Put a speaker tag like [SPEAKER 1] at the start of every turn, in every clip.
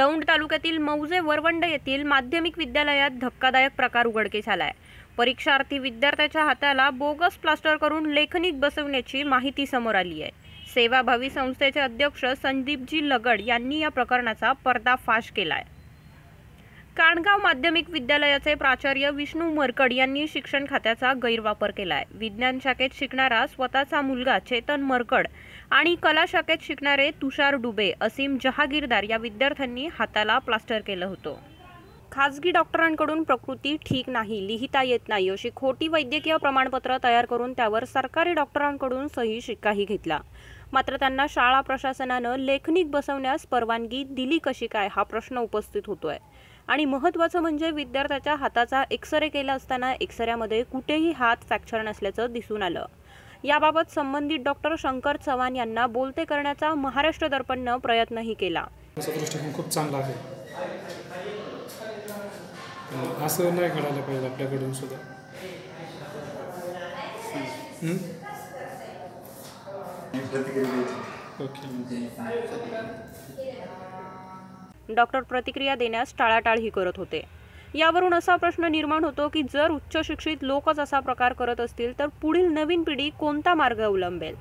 [SPEAKER 1] दौंड तालुक्यातील मौजे वरवंड येथील माध्यमिक विद्यालयात धक्कादायक प्रकार उघडकीस आलाय. परीक्षार्थी विद्यार्थ्याच्या हाताला बोगस प्लास्टर करून लेखनिक बसवण्याची माहिती समोर आली आहे. सेवाभावी संस्थेचे अध्यक्ष संदीपजी लगड यांनी या प्रकरणाचा पर्दाफाश केलाय. काणगाव माध्यमिक विद्यालयाचे प्राचार्य विष्णू मरकड यांनी शिक्षण खात्याचा गैरवापर केलाय. विज्ञान शाखेत शिकणारा स्वतःचा मुलगा चेतन मरकड आणि कला शाखेत शिकणारे तुषार डुबे असीम जहागीरदार या विद्यार्थ्यांनी हाताला प्लास्टर केलं होतं. खाजगी डॉक्टरांकडून प्रकृती ठीक नाही लिहिता येत नाही अशी खोटी वैद्यकीय प्रमाणपत्र तयार करून त्यावर सरकारी डॉक्टरांकडून सही शिक्काही घेतला. मात्र त्यांना शाळा प्रशासनानं लेखनिक बसवण्यास परवानगी दिली कशी काय हा प्रश्न उपस्थित होतोय. आणि महत्त्वाचं म्हणजे विद्यार्थ्याच्या हाताचा एक्सरे केला असताना एक्सऱ्यामध्ये कुठेही हात फ्रॅक्चर नसल्याचं दिसून आलं. याबाबत संबंधित डॉक्टर शंकर चव्हाण यांना बोलते करण्याचा महाराष्ट्र दर्पणनं प्रयत्नही केला.
[SPEAKER 2] खूप चांगला आहे. असं नाही घडायला पाहिजे आपल्याकडून सुद्धा.
[SPEAKER 1] डॉक्टर प्रतिक्रिया देण्यास टाळाटाळही करत होते. यावरून असा प्रश्न निर्माण होतो की जर उच्च शिक्षित लोकच असा प्रकार करत असतील तर पुढील नवीन पिढी कोणता मार्ग अवलंबेल?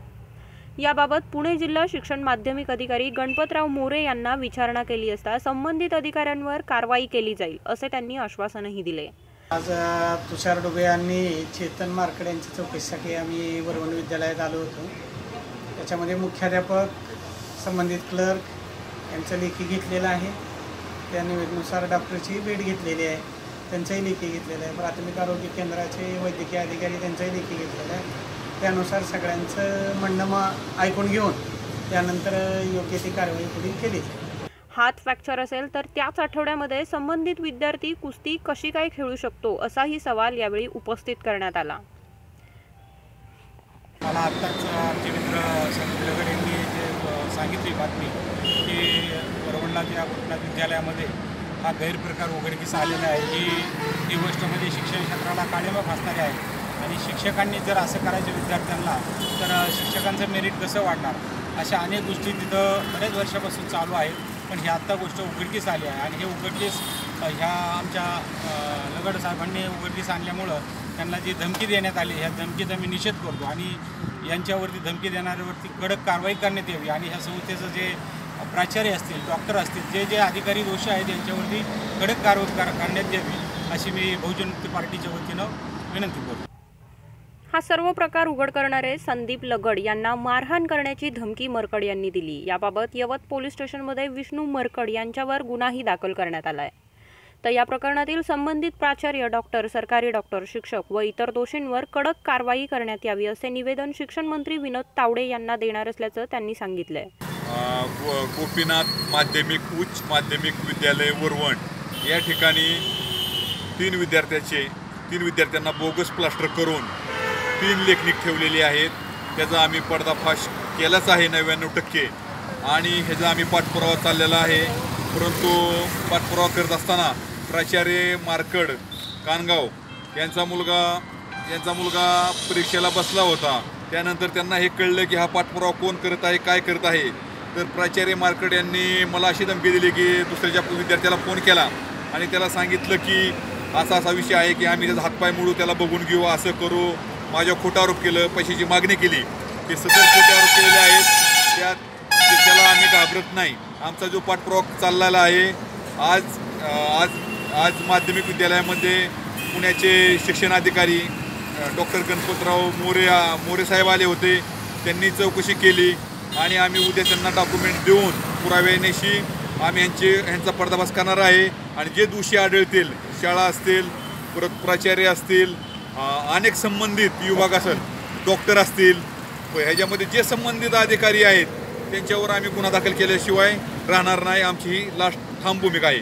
[SPEAKER 1] याबाबत पुणे जिल्हा शिक्षण माध्यमिक अधिकारी गणपतराव मोरे यांना विचारणा केली असता संबंधित अधिकाऱ्यांवर कारवाई केली जाईल असे त्यांनी आश्वासनही दिले.
[SPEAKER 3] आज तुषार डुबे आणि चेतन मार्कड यांच्या चौकशीसाठी आम्ही वरवण विद्यालयात आलो होतो. त्याच्यामध्ये मुख्याध्यापक संबंधित क्लर्क यांचं लेखी घेतलेलं आहे. त्या निवेदनुसार डॉक्टरची भेट घेतलेली आहे. त्यांचंही लेखी घेतलेलं आहे. प्राथमिक आरोग्य केंद्राचे वैद्यकीय अधिकारी त्यांचंही लेखी घेतलेलं आहे. त्यानुसार सगळ्यांचं म्हणणं मग ऐकून घेऊन त्यानंतर योग्य ती कारवाई पुढील केली.
[SPEAKER 1] हात फ्रॅक्चर असेल तर त्याच आठवड्यामध्ये संबंधित विद्यार्थी कुस्ती कशी काय खेळू शकतो असाही सवाल यावेळी उपस्थित करण्यात आला.
[SPEAKER 4] मला आत्ताच आमचे मित्र संदीप यांनी जे सांगितली बातमी की वरवंडलाच्या कुठल्या विद्यालयामध्ये हा गैरप्रकार उघडकीस आलेला आहे. ही ही गोष्ट म्हणजे शिक्षण क्षेत्राला काळेमा फासणारी आहे. आणि शिक्षकांनी जर असं करायचं विद्यार्थ्यांना तर शिक्षकांचं मेरिट कसं वाढणार? अशा अनेक गोष्टी तिथं बऱ्याच वर्षापासून चालू आहेत. पण ही आत्ता गोष्ट उघडकीस आली आहे. आणि हे उघडकीस ह्या आमच्या लगडसाहेबांनी लगड साहेबांनी उघडकीस आणल्यामुळं त्यांना जी धमकी देण्यात आली ह्या धमकीचा मी निषेध करतो. आणि यांच्यावरती धमकी देणाऱ्यावरती कडक कारवाई करण्यात यावी. आणि ह्या संस्थेचं जे प्राचार्य असतील डॉक्टर असतील जे जे अधिकारी दोषी आहेत यांच्यावरती कडक कारवाई करण्यात यावी अशी मी बहुजन मुक्ती पार्टीच्या वतीनं विनंती करतो.
[SPEAKER 1] हा सर्व प्रकार उघड करणारे संदीप लगड यांना मारहाण करण्याची धमकी मरकड यांनी दिली. याबाबत यवत पोलीस स्टेशनमध्ये विष्णू मरकड यांच्यावर गुन्हाही दाखल करण्यात आलाय. तर या प्रकरणातील संबंधित प्राचार्य डॉक्टर सरकारी डॉक्टर शिक्षक व इतर दोषींवर कडक कारवाई करण्यात यावी असे निवेदन शिक्षण मंत्री विनोद तावडे यांना देणार असल्याचं त्यांनी सांगितलंय.
[SPEAKER 5] गोपीनाथ माध्यमिक उच्च माध्यमिक विद्यालय वरवण. या ठिकाणी तीन विद्यार्थ्याचे तीन विद्यार्थ्यांना बोगस प्लास्टर करून तीन लेखनिक ठेवलेली आहेत. त्याचा आम्ही पर्दाफाश केलाच आहे नव्याण्णव टक्के. आणि ह्याचा आम्ही पाठपुरावा चाललेला आहे. परंतु पाठपुरावा करत असताना प्राचार्य मार्कड कानगाव यांचा मुलगा यांचा मुलगा परीक्षेला बसला होता. त्यानंतर त्यांना हे कळलं की हा पाठपुरावा कोण करत आहे काय करत आहे. तर प्राचार्य मार्कड यांनी मला अशी धमकी दिली की दुसऱ्याच्या विद्यार्थ्याला फोन केला आणि त्याला सांगितलं की असा असा विषय आहे की आम्ही त्याचा हातपाय मोडू त्याला बघून घेऊ असं करू. माझ्या खोटा आरोप केलं पैशाची मागणी केली. ते सतत खोटे आरोप केलेले आहेत. त्यात त्याला आम्ही घाबरत नाही. आमचा जो पाठपुरावा चाललेला आहे आज आज आज माध्यमिक विद्यालयामध्ये पुण्याचे शिक्षणाधिकारी डॉक्टर गणपतराव मोरे मोरे साहेब आले होते. त्यांनी चौकशी केली. आणि आम्ही उद्या त्यांना डॉक्युमेंट देऊन पुराव्यानेशी आम्ही यांचे यांचा पर्दाभास करणार आहे. आणि जे दोषी आढळतील शाळा असतील परत प्राचार्य असतील अनेक संबंधित विभाग असेल डॉक्टर असतील व ह्याच्यामध्ये जे संबंधित अधिकारी आहेत त्यांच्यावर आम्ही गुन्हा दाखल केल्याशिवाय राहणार नाही. आमची ही लास्ट ठाम भूमिका आहे.